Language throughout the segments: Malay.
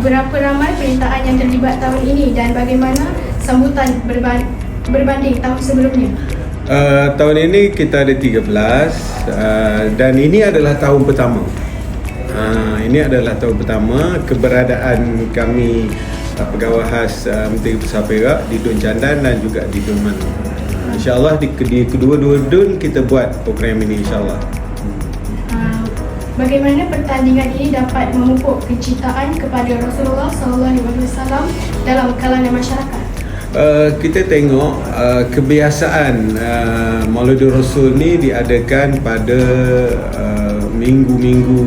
berapa ramai penyertaan yang terlibat tahun ini dan bagaimana sambutan berban- berbanding tahun sebelumnya? Uh, tahun ini kita ada 13 uh, dan ini adalah tahun pertama. Uh, ini adalah tahun pertama keberadaan kami uh, pegawai khas uh, Menteri Besar Perak di Dun Jandan dan juga di Dun Manu. Uh, InsyaAllah di, di kedua-dua Dun kita buat program ini insyaAllah. Bagaimana pertandingan ini dapat memupuk kecintaan kepada Rasulullah SAW dalam kalangan masyarakat? Uh, kita tengok uh, kebiasaan uh, Maulidul Rasul ni diadakan pada uh, minggu-minggu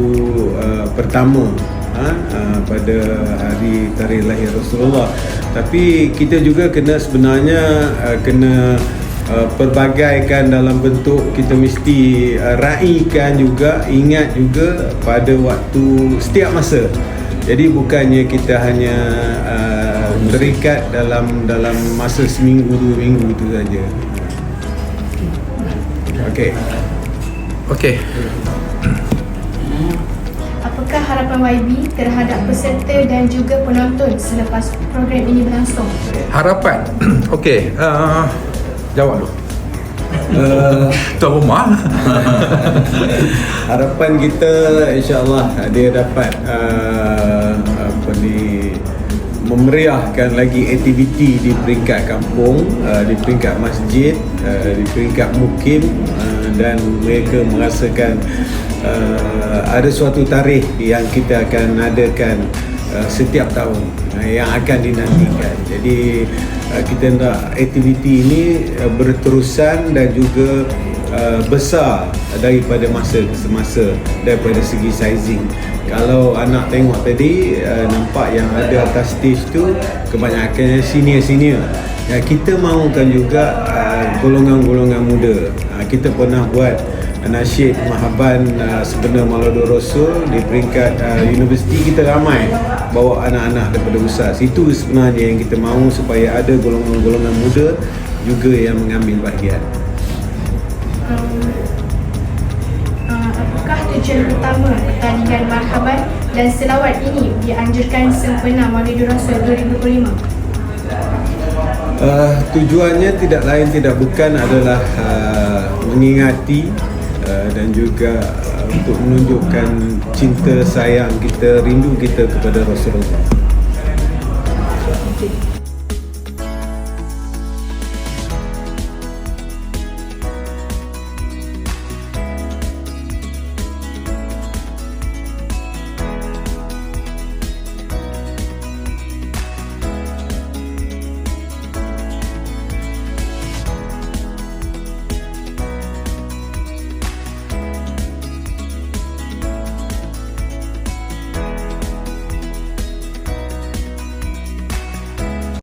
uh, pertama ha? uh, pada hari tarikh lahir Rasulullah. Tapi kita juga kena sebenarnya uh, kena uh, perbagaikan dalam bentuk kita mesti uh, raikan juga ingat juga pada waktu setiap masa. Jadi bukannya kita hanya uh, terikat dalam dalam masa seminggu dua minggu itu saja. Okey. Okey. Apakah harapan YB terhadap peserta dan juga penonton selepas program ini berlangsung? Harapan. Okey. Uh, jawab dulu. Uh, Tuan rumah. harapan kita insya-Allah dia dapat uh, apa ni memeriahkan lagi aktiviti di peringkat kampung, uh, di peringkat masjid, uh, di peringkat mukim uh, dan mereka merasakan uh, ada suatu tarikh yang kita akan adakan uh, setiap tahun uh, yang akan dinantikan. Jadi uh, kita nak aktiviti ini berterusan dan juga besar daripada masa ke semasa daripada segi sizing. Kalau anak tengok tadi nampak yang ada atas stage tu kebanyakannya senior-senior. Ya, kita mahukan juga golongan-golongan muda. Kita pernah buat nasyid mahaban uh, sebenar Mauludul Rasul di peringkat uh, universiti kita ramai bawa anak-anak daripada USAS. Itu sebenarnya yang kita mahu supaya ada golongan-golongan muda juga yang mengambil bahagian. Um, uh, apakah tujuan utama pertandingan marhaban dan selawat ini dianjurkan sempena Maulidul Rasul 2025? Uh, tujuannya tidak lain tidak bukan adalah uh, mengingati uh, dan juga uh, untuk menunjukkan cinta sayang kita, rindu kita kepada Rasulullah. Okay.